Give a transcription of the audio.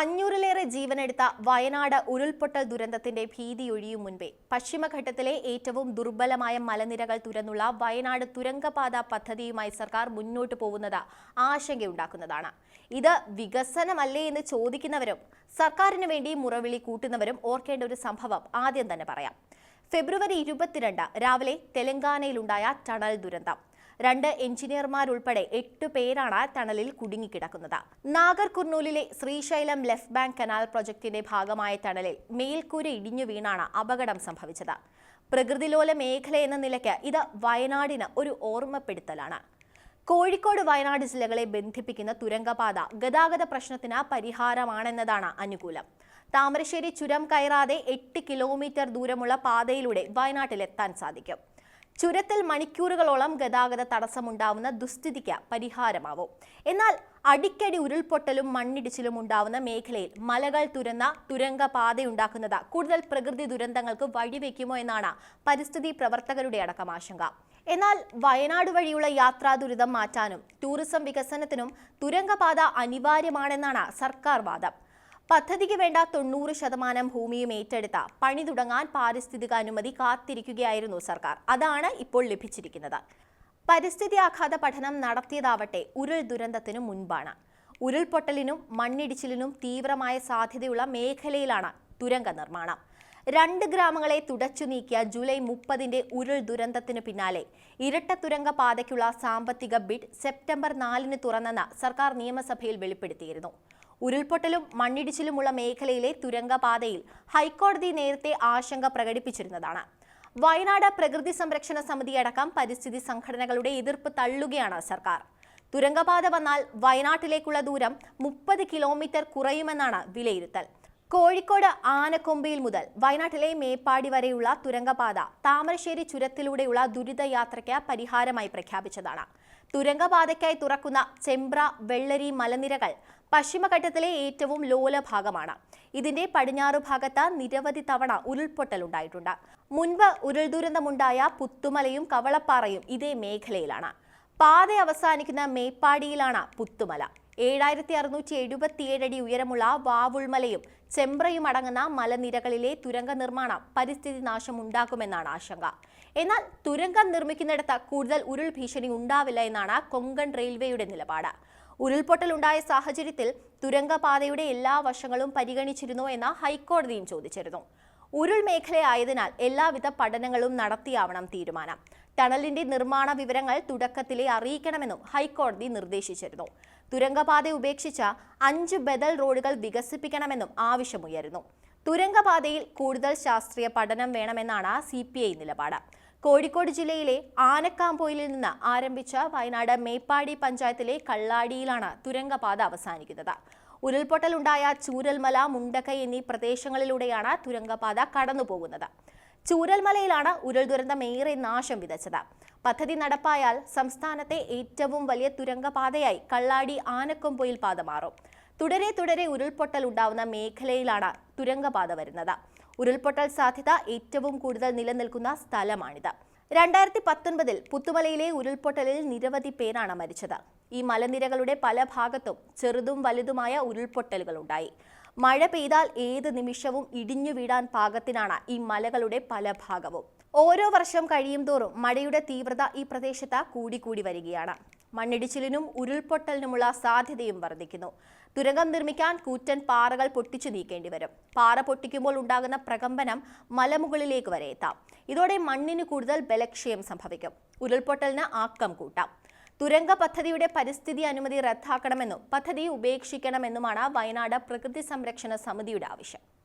അഞ്ഞൂറിലേറെ ജീവനെടുത്ത വയനാട് ഉരുൾപൊട്ടൽ ദുരന്തത്തിന്റെ ഭീതിയൊഴിയും മുൻപേ പശ്ചിമഘട്ടത്തിലെ ഏറ്റവും ദുർബലമായ മലനിരകൾ തുരന്നുള്ള വയനാട് തുരങ്കപാത പദ്ധതിയുമായി സർക്കാർ മുന്നോട്ട് പോകുന്നത് ആശങ്കയുണ്ടാക്കുന്നതാണ്. ഇത് വികസനമല്ലേ എന്ന് ചോദിക്കുന്നവരും സർക്കാരിന് വേണ്ടി മുറവിളി കൂട്ടുന്നവരും ഓർക്കേണ്ട ഒരു സംഭവം ആദ്യം തന്നെ പറയാം. ഫെബ്രുവരി ഇരുപത്തിരണ്ട് രാവിലെ തെലങ്കാനയിലുണ്ടായ ടണൽ ദുരന്തം. രണ്ട് എഞ്ചിനീയർമാരുൾപ്പെടെ എട്ട് പേരാണ് ടണലിൽ കുടുങ്ങിക്കിടക്കുന്നത്. നാഗർകുർണൂലിലെ ശ്രീശൈലം ലെഫ്റ്റ് ബാങ്ക് കനാൽ പ്രൊജക്ടിന്റെ ഭാഗമായ ടണലിൽ മേൽക്കൂര ഇടിഞ്ഞു വീണാണ് അപകടം സംഭവിച്ചത്. പ്രകൃതിലോല മേഖല എന്ന നിലയ്ക്ക് ഇത് വയനാടിന് ഒരു ഓർമ്മപ്പെടുത്തലാണ്. കോഴിക്കോട് വയനാട് ജില്ലകളെ ബന്ധിപ്പിക്കുന്ന തുരങ്കപാത ഗതാഗത പ്രശ്നത്തിന് പരിഹാരമാണെന്നതാണ് അനുകൂലം. താമരശ്ശേരി ചുരം കയറാതെ എട്ട് കിലോമീറ്റർ ദൂരമുള്ള പാതയിലൂടെ വയനാട്ടിലെത്താൻ സാധിക്കും. ചുരത്തിൽ മണിക്കൂറുകളോളം ഗതാഗത തടസ്സമുണ്ടാവുന്ന ദുസ്ഥിതിക്ക് പരിഹാരമാവും. എന്നാൽ അടിക്കടി ഉരുൾപൊട്ടലും മണ്ണിടിച്ചിലും ഉണ്ടാവുന്ന മേഖലയിൽ മലകൾ തുരന്ന തുരങ്ക പാതയുണ്ടാക്കുന്നത് കൂടുതൽ പ്രകൃതി ദുരന്തങ്ങൾക്ക് വഴിവെക്കുമോ എന്നാണ് പരിസ്ഥിതി പ്രവർത്തകരുടെ അടക്കം ആശങ്ക. എന്നാൽ വയനാട് വഴിയുള്ള യാത്രാ ദുരിതം മാറ്റാനും ടൂറിസം വികസനത്തിനും തുരങ്കപാത അനിവാര്യമാണെന്നാണ് സർക്കാർ വാദം. പദ്ധതിക്ക് വേണ്ട തൊണ്ണൂറ് ശതമാനം ഭൂമിയും ഏറ്റെടുത്ത പണി തുടങ്ങാൻ പാരിസ്ഥിതിക അനുമതി കാത്തിരിക്കുകയായിരുന്നു സർക്കാർ. അതാണ് ഇപ്പോൾ ലഭിച്ചിരിക്കുന്നത്. പരിസ്ഥിതി ആഘാത പഠനം നടത്തിയതാവട്ടെ ഉരുൾ ദുരന്തത്തിനു മുൻപാണ്. ഉരുൾപൊട്ടലിനും മണ്ണിടിച്ചിലിനും തീവ്രമായ സാധ്യതയുള്ള മേഖലയിലാണ് തുരങ്ക നിർമ്മാണം. രണ്ട് ഗ്രാമങ്ങളെ തുടച്ചു നീക്കിയ ജൂലൈ മുപ്പതിന്റെ ഉരുൾ ദുരന്തത്തിന് പിന്നാലെ ഇരട്ട തുരങ്ക പാതയ്ക്കുള്ള സാമ്പത്തിക ബിഡ് സെപ്റ്റംബർ നാലിന് തുറന്നെന്ന് സർക്കാർ നിയമസഭയിൽ വെളിപ്പെടുത്തിയിരുന്നു. ഉരുൾപൊട്ടലും മണ്ണിടിച്ചിലുമുള്ള മേഖലയിലെ തുരങ്കപാതയിൽ ഹൈക്കോടതി നേരത്തെ ആശങ്ക പ്രകടിപ്പിച്ചിരുന്നതാണ്. വയനാട് പ്രകൃതി സംരക്ഷണ സമിതി അടക്കം പരിസ്ഥിതി സംഘടനകളുടെ എതിർപ്പ് തള്ളുകയാണ് സർക്കാർ. തുരങ്കപാത വന്നാൽ വയനാട്ടിലേക്കുള്ള ദൂരം മുപ്പത് കിലോമീറ്റർ കുറയുമെന്നാണ് വിലയിരുത്തൽ. കോഴിക്കോട് ആനക്കൊമ്പയിൽ മുതൽ വയനാട്ടിലെ മേപ്പാടി വരെയുള്ള തുരങ്കപാത താമരശ്ശേരി ചുരത്തിലൂടെയുള്ള ദുരിതയാത്രയ്ക്ക് പരിഹാരമായി പ്രഖ്യാപിച്ചതാണ്. തുരങ്കപാതയ്ക്കായി തുറക്കുന്ന ചെമ്പ്ര വെള്ളരി മലനിരകൾ പശ്ചിമഘട്ടത്തിലെ ഏറ്റവും ലോല ഭാഗമാണ് ഇതിന്റെ പടിഞ്ഞാറു ഭാഗത്ത് നിരവധി തവണ ഉരുൾപൊട്ടലുണ്ടായിട്ടുണ്ട് മുൻപ് ഉരുൾ ദുരന്തമുണ്ടായ പുത്തുമലയും കവളപ്പാറയും ഇതേ മേഖലയിലാണ്. പാത അവസാനിക്കുന്ന മേപ്പാടിയിലാണ് പുത്തുമല. ഏഴായിരത്തി അറുന്നൂറ്റി എഴുപത്തിയേഴ് അടി ഉയരമുള്ള വാവുൾമലയും ചെമ്പ്രയും അടങ്ങുന്ന മലനിരകളിലെ തുരങ്ക നിർമ്മാണം പരിസ്ഥിതി നാശം ഉണ്ടാക്കുമെന്നാണ് ആശങ്ക. എന്നാൽ തുരങ്കം നിർമ്മിക്കുന്നിടത്ത് കൂടുതൽ ഉരുൾ ഭീഷണി ഉണ്ടാവില്ല എന്നാണ് കൊങ്കൺ റെയിൽവേയുടെ നിലപാട്. ഉരുൾപൊട്ടലുണ്ടായ സാഹചര്യത്തിൽ തുരങ്കപാതയുടെ എല്ലാ വശങ്ങളും പരിഗണിച്ചിരുന്നോ എന്ന് ഹൈക്കോടതിയും ചോദിച്ചിരുന്നു. ഉരുൾ മേഖലയായതിനാൽ എല്ലാവിധ പഠനങ്ങളും നടത്തിയാവണം തീരുമാനം. ടണലിന്റെ നിർമ്മാണ വിവരങ്ങൾ തുടക്കത്തിലെ അറിയിക്കണമെന്നും ഹൈക്കോടതി നിർദ്ദേശിച്ചിരുന്നു. തുരങ്കപാത ഉപേക്ഷിച്ച അഞ്ച് ബദൽ റോഡുകൾ വികസിപ്പിക്കണമെന്നും ആവശ്യമുയരുന്നു. തുരങ്കപാതയിൽ കൂടുതൽ ശാസ്ത്രീയ പഠനം വേണമെന്നാണ് സി പി ഐ നിലപാട്. കോഴിക്കോട് ജില്ലയിലെ ആനക്കാമ്പോയിലിൽ നിന്ന് ആരംഭിച്ച വയനാട് മേപ്പാടി പഞ്ചായത്തിലെ കള്ളാടിയിലാണ് തുരങ്കപാത അവസാനിക്കുന്നത്. ഉരുൾപൊട്ടലുണ്ടായ ചൂരൽമല മുണ്ടക്കൈ എന്നീ പ്രദേശങ്ങളിലൂടെയാണ് തുരങ്കപാത കടന്നുപോകുന്നത്. ചൂരൽമലയിലാണ് ഉരുൾ ദുരന്തം ഏറെ നാശം വിതച്ചത്. പദ്ധതി നടപ്പായാൽ സംസ്ഥാനത്തെ ഏറ്റവും വലിയ തുരങ്കപാതയായി കള്ളാടി ആനക്കൊമ്പൊയിൽ പാത മാറും. തുടരെ തുടരെ ഉരുൾപൊട്ടൽ ഉണ്ടാവുന്ന മേഖലയിലാണ് തുരങ്കപാത വരുന്നത്. ഉരുൾപൊട്ടൽ സാധ്യത ഏറ്റവും കൂടുതൽ നിലനിൽക്കുന്ന സ്ഥലമാണിത്. രണ്ടായിരത്തി പത്തൊൻപതിൽ പുത്തുമലയിലെ ഉരുൾപൊട്ടലിൽ നിരവധി പേരാണ് മരിച്ചത്. ഈ മലനിരകളുടെ പല ഭാഗത്തും ചെറുതും വലുതുമായ ഉരുൾപൊട്ടലുകൾ ഉണ്ടായി മഴ പെയ്താൽ ഏത് നിമിഷവും ഇടിഞ്ഞു വീടാൻ പാകത്തിനാണ് ഈ മലകളുടെ പല ഭാഗവും. ഓരോ വർഷം കഴിയും തോറും മഴയുടെ തീവ്രത ഈ പ്രദേശത്ത് കൂടിക്കൂടി വരികയാണ്. മണ്ണിടിച്ചിലിനും ഉരുൾപൊട്ടലിനുമുള്ള സാധ്യതയും വർദ്ധിക്കുന്നു. തുരങ്കം നിർമ്മിക്കാൻ കൂറ്റൻ പാറകൾ പൊട്ടിച്ചു നീക്കേണ്ടി വരും. പാറ പൊട്ടിക്കുമ്പോൾ ഉണ്ടാകുന്ന പ്രകമ്പനം മലമുകളിലേക്ക് വരെ എത്താം. ഇതോടെ മണ്ണിന് കൂടുതൽ ബലക്ഷയം സംഭവിക്കും. ഉരുൾപൊട്ടലിന് ആക്കം കൂട്ടാം. തുരങ്ക പദ്ധതിയുടെ പരിസ്ഥിതി അനുമതി റദ്ദാക്കണമെന്നും പദ്ധതി ഉപേക്ഷിക്കണമെന്നുമാണ് വയനാട് പ്രകൃതി സംരക്ഷണ സമിതിയുടെ ആവശ്യം.